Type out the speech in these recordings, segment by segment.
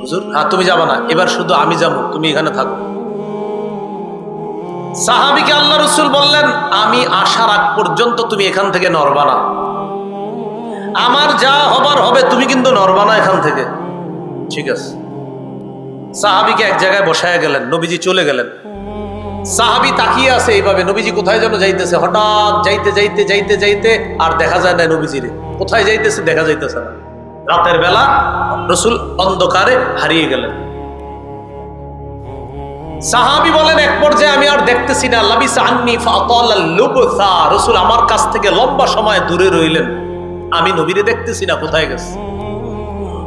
হুজুর হ্যাঁ তুমি যাবা না, এবার শুধু আমি যাব, তুমি এখানে থাকো। সাহাবিকে আল্লাহ রসুল বললেন, আমি আসার আগ পর্যন্ত তুমি এখান থেকে নড়বা না। আমার যা হবার হবে, তুমি কিন্তু নড়বা না এখান থেকে। ঠিক আছে। সাহাবিকে এক জায়গায় বসায় গেলেন, নবীজি চলে গেলেন। সাহাবি তাকিয়ে আছে এইভাবে, নবীজি কোথায় যেন যাইতেছে, হঠাৎ যাইতে যাইতে যাইতে যাইতে, আর দেখা যায় না নবীজিরে। কোথায় যাইতেছে, দেখা যাইতেছে না। রাতের বেলা রসুল অন্ধকারে হারিয়ে গেলেন। সাহাবি বলেন, এক পর্যায়ে আমি আর দেখতেছি না। লাবিস আন্নি লুবসা। রসুল আমার কাছ থেকে লম্বা সময় দূরে রইলেন। আমি নবীরে দেখতেছি না, কোথায় গেছে?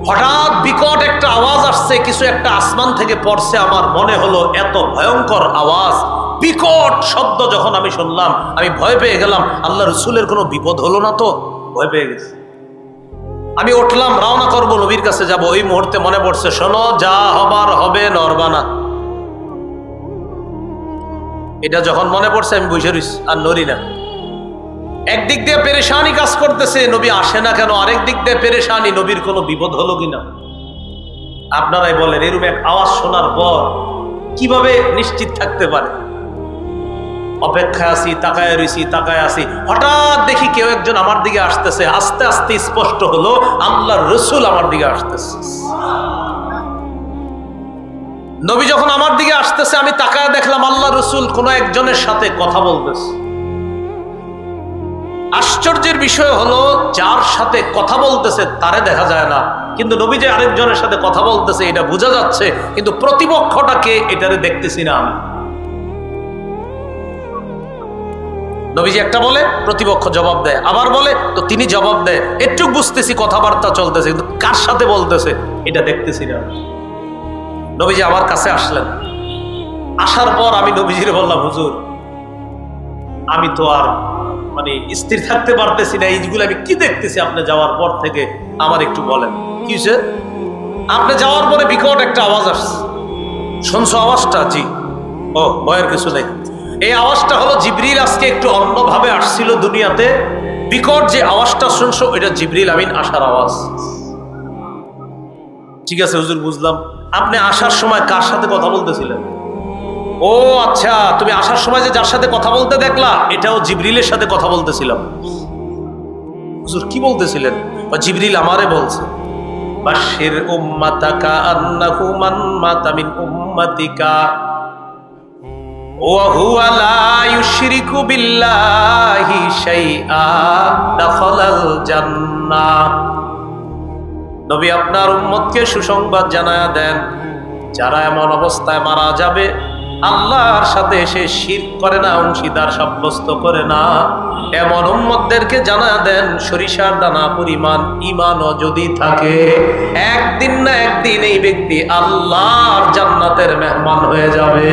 হঠাৎ বিকট একটা আওয়াজ আসছে, কিছু একটা আসমান থেকে পড়ছে। আমার মনে হলো, এত ভয়ঙ্কর আওয়াজ, বিকট শব্দ যখন আমি শুনলাম, আমি ভয় পেয়ে গেলাম। আল্লাহ রসুলের কোনো বিপদ হলো না তো? ভয় পেয়ে গেছি। আমি উঠলাম, রওনা করব নবীর কাছে যাব। ওই মুহূর্তে মনে পড়ছে, শোনো, যা হবার হবে নরবানা। এটা যখন মনে পড়ছে, আমি বসে রইছি, আর নড়ি না। একদিক দিয়ে পেরেশানি কাজ করতেছে, নবী আসে না কেন? আরেক দিক দিয়ে পেরেশানি, নবীর কোনো বিপদ হলো কিনা? আপনারাই বলেন এরকম এক আওয়াজ শোনার পর কীভাবে নিশ্চিত থাকতে পারে? অপেক্ষায় আছি, তাকায় রইছি, তাকায় আছি। হঠাৎ দেখি কেউ একজন আমার দিকে আসতেছে। আস্তে আস্তে স্পষ্ট হলো, আল্লাহর রসুল আমার দিকে আসতেছে। নবী যখন আমার দিকে আসতেছে, আমি তাকায় দেখলাম আল্লাহ রসুল কোন একজনের সাথে কথা বলতেছে। আশ্চর্যের বিষয় হলো, যার সাথে কথা বলতেছে, তারে দেখা যায় না। কিন্তু নবী যে আরেকজনের সাথে কথা বলতেছে, এটা বোঝা যাচ্ছে, কিন্তু প্রতিপক্ষটাকে এটারে দেখতেছি না আমি। নবীজি একটা বলে, প্রতিপক্ষ জবাব দেয়। আবার বলে, তো তিনি জবাব দেয়। একটু বুঝতেছি, কথাবার্তা চলতেছে, কিন্তু কার সাথে বলতেছে, এটা দেখতেছি না। নবীজি আমার কাছে আসলেন। আসার পর আমি নবীজির বললাম, হুজুর, আমি তো আর মানে স্থির থাকতে পারতেছি না, এইগুলো আমি কি দেখতেছি আপনি যাওয়ার পর থেকে? আমার একটু বলেন। কি আপনি যাওয়ার পরে বিকট একটা আওয়াজ আসছে। শুনছো আওয়াজটা? জি। ও, ভয়ের কিছু নেই। এই আওয়াজটা হলো জিবরিল আজকে একটু অন্যভাবে আসছিল দুনিয়াতে। বিকট যে আওয়াজটা শুনছো, এটা জিবরিল আমিন আসার আওয়াজ। ঠিক আছে, হুজুর, বুঝলাম। আপনি আসার সময় কার সাথে কথা বলতেছিলেন? ও আচ্ছা তুমি আসার সময় যে যার সাথে কথা বলতে দেখলা, এটাও জিবরিলের সাথে কথা বলতেছিলাম। হুজুর, কি বলতেছিলেন? বা জিবরিল আমারে বলছে বাশির উম্মাতাকা আন্নাহু মান মাতা মিন উম্মাতিকা। বিল্লাহি শাইআ, দাখালাল জান্নাহ। নবী আপনার উম্মতকে সুসংবাদ জানায়া দেন, যারা এমন অবস্থায় মারা যাবে, আল্লাহর সাথে সে শির করে না, অংশীদার সাব্যস্ত করে না। এমন উম্মতদেরকে জানা দেন, সরিষার দানা পরিমাণ ইমানও যদি থাকে, একদিন না একদিন এই ব্যক্তি আল্লাহর জান্নাতের মেহমান হয়ে যাবে।